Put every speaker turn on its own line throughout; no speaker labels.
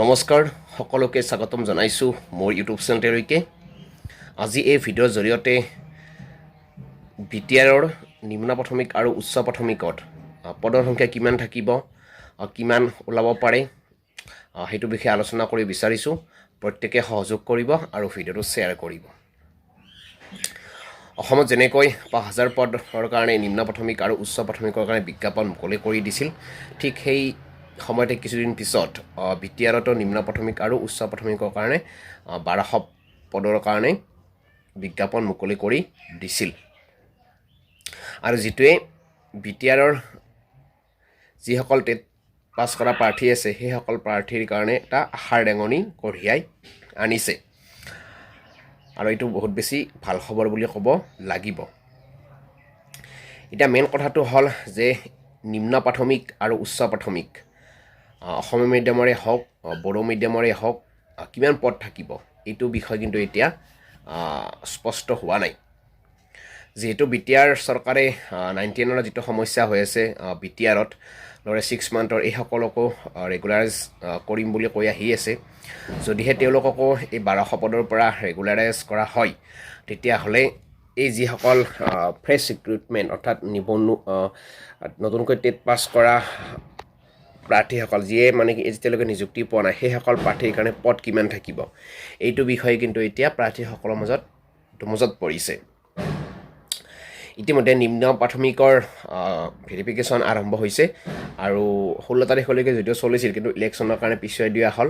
নমস্কাৰ সকলোকে স্বাগতম জনাইছোঁ মোৰ ইউটিউব চেনেললৈকে। আজি এই ভিডিঅ'ৰ জৰিয়তে বি টি আৰৰ নিম্ন প্ৰাথমিক আৰু উচ্চ প্ৰাথমিকত পদৰ সংখ্যা কিমান থাকিব কিমান ওলাব পাৰে সেইটো বিষয়ে আলোচনা কৰি বিচাৰিছোঁ। প্ৰত্যেকে সহযোগ কৰিব আৰু ভিডিঅ'টো শ্বেয়াৰ কৰিব। অসমত যেনেকৈ পাঁচ হাজাৰ পদৰ কাৰণে নিম্ন প্ৰাথমিক আৰু উচ্চ প্ৰাথমিকৰ কাৰণে বিজ্ঞাপন মুকলি কৰি দিছিল ঠিক সেই সময়তে কিছুদিন পিছত বি টি আৰতো নিম্ন প্ৰাথমিক আৰু উচ্চ প্ৰাথমিকৰ কাৰণে বাৰশ পদৰ কাৰণে বিজ্ঞাপন মুকলি কৰি দিছিল। আৰু যিটোৱে বি টি আৰৰ যিসকল টেট পাছ কৰা প্ৰাৰ্থী আছে সেইসকল প্ৰাৰ্থীৰ কাৰণে এটা আশাৰ ৰেঙনি কঢ়িয়াই আনিছে। আৰু এইটো বহুত বেছি ভাল খবৰ বুলি ক'ব লাগিব। এতিয়া মেইন কথাটো হ'ল যে নিম্ন প্ৰাথমিক আৰু উচ্চ প্ৰাথমিক অসমীয়া মিডিয়ামৰে হওক বড়ো মিডিয়ামৰে হওক কিমান পদ থাকিব এইটো বিষয় কিন্তু এতিয়া স্পষ্ট হোৱা নাই। যিহেতু বি টি আৰ চৰকাৰে নাইনটি নাইনৰ যিটো সমস্যা হৈ আছে বি টি আৰত ল'ৰা ছিক্স মান্থৰ এইসকলকো ৰেগুলাৰাইজ কৰিম বুলি কৈ আহি আছে। যদিহে তেওঁলোককো এই বাৰশ পদৰ পৰা ৰেগুলাৰাইজ কৰা হয় তেতিয়াহ'লে এই যিসকল ফ্ৰেছ ৰিক্ৰুটমেণ্ট অৰ্থাৎ নিবনুৱা আহ, নতুনকৈ টেট পাছ কৰা প্ৰাৰ্থীসকল যিয়ে মানে কি এতিয়ালৈকে নিযুক্তি পোৱা নাই সেইসকল প্ৰাৰ্থীৰ কাৰণে পদ কিমান থাকিব? এইটো বিষয়ে কিন্তু এতিয়া প্ৰাৰ্থীসকলৰ মাজত ধুমুজত পৰিছে। ইতিমধ্যে নিম্ন প্ৰাথমিকৰ ভেৰিফিকেশ্যন আৰম্ভ হৈছে আৰু ষোল্ল তাৰিখলৈকে যদিও চলিছিল কিন্তু ইলেকশ্যনৰ কাৰণে পিছুৱাই দিয়া হ'ল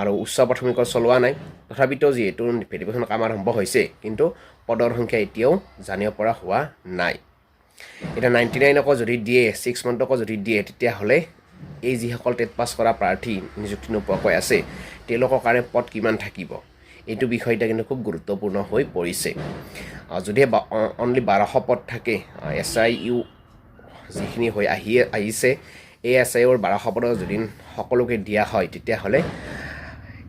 আৰু উচ্চ প্ৰাথমিকৰ চলোৱা নাই। তথাপিতো যিহেতু ভেৰিফিকেশ্যন কাম আৰম্ভ হৈছে কিন্তু পদৰ সংখ্যা এতিয়াও জানিব পৰা হোৱা নাই। এতিয়া নাইণ্টি নাইনকো যদি দিয়ে ছিক্স মান্থকো যদি দিয়ে তেতিয়াহ'লে এই যিসকল টেট পাছ কৰা প্ৰাৰ্থী নিযুক্তি নোপোৱাকৈ আছে তেওঁলোকৰ কাৰণে পদ কিমান থাকিব? এইটো বিষয় এতিয়া কিন্তু খুব গুৰুত্বপূৰ্ণ হৈ পৰিছে। যদিহে অনলি বাৰশ পদ থাকে এছ আই ইউ যিখিনি হৈ আহি আহিছে এই এছ আই ইউৰ বাৰশ পদৰ যদি সকলোকে দিয়া হয় তেতিয়াহ'লে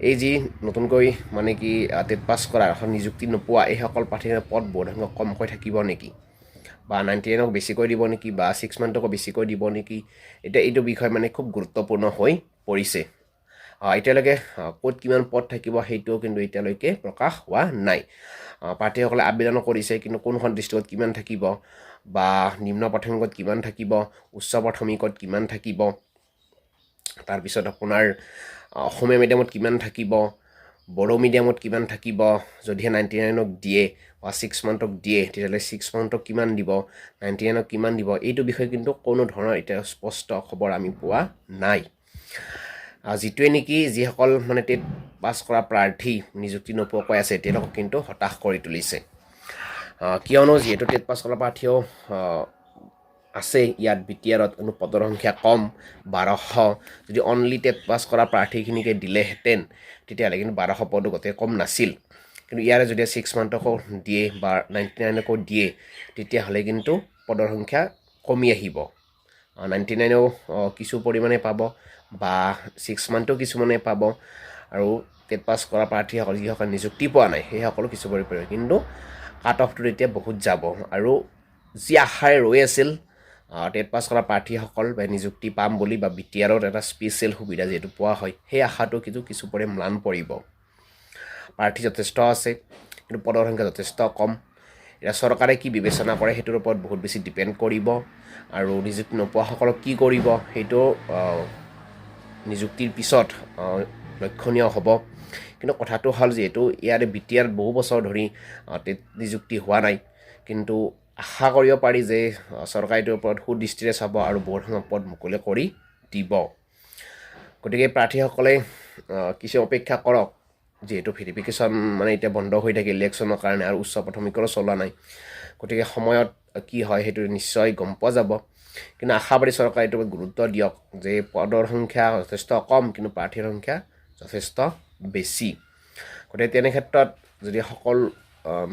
এই যি নতুনকৈ মানে কি টেট পাছ কৰা নিযুক্তি নোপোৱা এইসকল প্ৰাৰ্থীৰ পদ বহুসংখ্যক কমকৈ থাকিব নেকি? বা নাইণ্টি নাইনক বেছিকৈ দিব নেকি বা ছিক্স মান্থকো বেছিকৈ দিব নেকি এতিয়া এইটো বিষয় মানে খুব গুৰুত্বপূৰ্ণ হৈ পৰিছে। এতিয়ালৈকে ক'ত কিমান পদ থাকিব সেইটোও কিন্তু এতিয়ালৈকে প্ৰকাশ হোৱা নাই। প্ৰাৰ্থীসকলে আবেদনো কৰিছে কিন্তু কোনখন ডিষ্ট্ৰিক্টত কিমান থাকিব বা নিম্ন প্ৰাথমিকত কিমান থাকিব উচ্চ প্ৰাথমিকত কিমান থাকিব তাৰপিছত আপোনাৰ অসমীয়া মিডিয়ামত কিমান থাকিব বড়ো মিডিয়ামত কিমান থাকিব যদিহে নাইণ্টি নাইনক দিয়ে বা ছিক্স মান্থক দিয়ে তেতিয়াহ'লে ছিক্স মান্থক কিমান দিব নাইণ্টি নাইনক কিমান দিব এইটো বিষয়ে কিন্তু কোনো ধৰণৰ এতিয়া স্পষ্ট খবৰ আমি পোৱা নাই। যিটোৱে নেকি যিসকল মানে টেট পাছ কৰা প্ৰাৰ্থী নিযুক্তি নোপোৱাকৈ আছে তেওঁলোকক কিন্তু হতাশ কৰি তুলিছে। কিয়নো যিহেতু টেট পাছ কৰা প্ৰাৰ্থীও আহ, আছে ইয়াত বি টি আৰত কোনো পদৰ সংখ্যা কম বাৰশ। যদি অনলি টেট পাছ কৰা প্ৰাৰ্থীখিনিকে দিলেহেঁতেন তেতিয়াহ'লে কিন্তু বাৰশ পদো গোটেই কম নাছিল। কিন্তু ইয়াৰে যদি ছিক্স মান্থকো দিয়ে বা নাইণ্টি নাইনকো দিয়ে তেতিয়াহ'লে কিন্তু পদৰ সংখ্যা কমি আহিব। নাইণ্টি নাইনেও কিছু পৰিমাণে পাব বা ছিক্স মান্থো কিছুমানে পাব। আৰু টেট পাছ কৰা প্ৰাৰ্থীসকল যিসকল নিযুক্তি পোৱা নাই সেইসকলো কিছু পৰিমাণে। কিন্তু কাট অফটোত এতিয়া বহুত যাব। আৰু যি আশাৰে ৰৈ আছিল টেট পাছ কৰা প্ৰাৰ্থীসকল বা নিযুক্তি পাম বুলি বা বি টি আৰত এটা স্পেচিয়েল সুবিধা যিহেতু পোৱা হয় সেই আশাটো কিন্তু কিছু পৰিমাণে ম্লান পৰিব। প্ৰাৰ্থী যথেষ্ট আছে কিন্তু পদৰ সংখ্যা যথেষ্ট কম। এতিয়া চৰকাৰে কি বিবেচনা কৰে সেইটোৰ ওপৰত বহুত বেছি ডিপেণ্ড কৰিব আৰু নিযুক্তি নোপোৱাসকলক কি কৰিব সেইটো নিযুক্তিৰ পিছত লক্ষণীয় হ'ব। কিন্তু কথাটো হ'ল যিহেতু ইয়াৰে বি টি আৰ বহু বছৰ ধৰি নিযুক্তি হোৱা নাই। কিন্তু আশা কৰিব পাৰি যে আহ, চৰকাৰে এইটোৰ ওপৰত সুদৃষ্টিৰে চাব আৰু সংখ্যক পদ মুকলি কৰি দিব। গতিকে প্ৰাৰ্থীসকলে কিছু অপেক্ষা কৰক যিহেতু ভেৰিফিকেশ্যন মানে এতিয়া বন্ধ হৈ থাকে ইলেকশ্যনৰ কাৰণে আৰু উচ্চ প্ৰাথমিকৰো চলোৱা নাই। গতিকে সময়ত কি হয় সেইটো নিশ্চয় গম পোৱা যাব। কিন্তু আশাবাদী চৰকাৰে ওপৰত গুৰুত্ব দিয়ক যে পদৰ সংখ্যা যথেষ্ট কম কিন্তু প্ৰাৰ্থীৰ সংখ্যা যথেষ্ট বেছি। গতিকে তেনে ক্ষেত্ৰত যদি সকল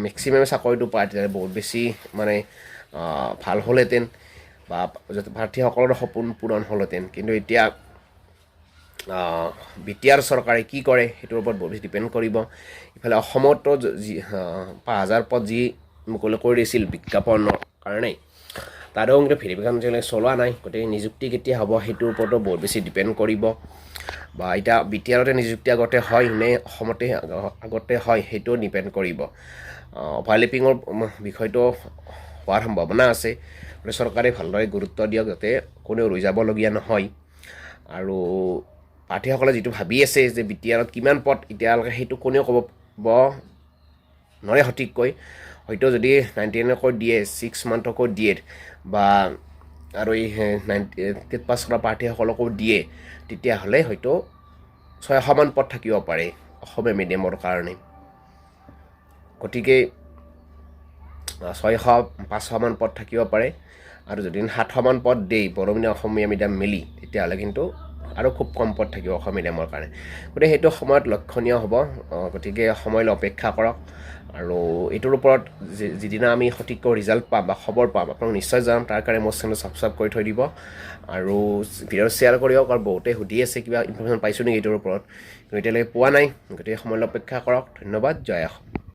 মেক্সিমামে চাকৰিটো তেতিয়াহ'লে বহুত বেছি মানে ভালো হ'লহেঁতেন বা প্ৰাৰ্থীসকলৰ সপোন পূৰণ হ'লহেঁতেন। কিন্তু এতিয়া বি টি আৰ চৰকাৰে কি কৰে, সেইটোৰ ওপৰত বহুত বেছি ডিপেণ্ড কৰিব। ইফালে অসমতো যি পাঁচ হাজাৰ পদ যি মুকলি কৰি দিছিল বিজ্ঞাপনৰ কাৰণে তাৰো কিন্তু ভেৰিফিকেশ্যন চলোৱা নাই। গতিকে নিযুক্তি কেতিয়া হ'ব সেইটোৰ ওপৰতো বহুত বেছি ডিপেণ্ড কৰিব। বা এতিয়া বি টি আৰতে নিযুক্তি আগতে হয় নে অসমতে আগতে হয় সেইটো ডিপেণ্ড কৰিব। অভাৰলেপিঙৰ বিষয়টো হোৱাৰ সম্ভাৱনা আছে। গতিকে চৰকাৰে ভালদৰে গুৰুত্ব দিয়ক যাতে কোনেও ৰৈ যাবলগীয়া নহয়। আৰু প্ৰাৰ্থীসকলে যিটো ভাবি আছে যে বি টি আৰত কিমান পদ এতিয়ালৈকে সেইটো কোনেও ক'ব নোৱাৰে সঠিককৈ। হয়তো যদি নাইণ্টি নাইনকৈ দিয়ে ছিক্স মান্থকো দিয়ে বা আৰু এই নাইণ্টি টেট পাছ কৰা প্ৰাৰ্থীসকলকো দিয়ে। তেতিয়াহ'লে হয়তো ছয়শমান পদ থাকিব পাৰে অসমীয়া মিডিয়ামৰ কাৰণে। গতিকে ছয়শ পাঁচশমান পদ থাকিব পাৰে। আৰু যদি সাতশমান পদ দেই বড়ো মিডিয়াম অসমীয়া মিডিয়াম মিলি তেতিয়াহ'লে কিন্তু আৰু খুব কম পদ থাকিব অসমীয়া মিডিয়ামৰ কাৰণে। গতিকে সেইটো সময়ত লক্ষণীয় হ'ব। গতিকে সময়লৈ অপেক্ষা কৰক। আৰু এইটোৰ ওপৰত যিদিনা আমি সঠিককৈ ৰিজাল্ট পাম বা খবৰ পাম আপোনাক নিশ্চয় জনাম তাৰ কাৰণে মোৰ চেনেল ছাবস্ক্ৰাইব কৰি থৈ দিব। আৰু ভিডিঅ' শ্বেয়াৰ কৰিওক আৰু বহুতে সুধি আছে কিবা ইনফৰ্মেশ্যন পাইছোঁ নেকি এইটোৰ ওপৰত। কিন্তু এতিয়ালৈকে পোৱা নাই। গতিকে সময়লৈ অপেক্ষা কৰক। ধন্যবাদ। জয় অসম।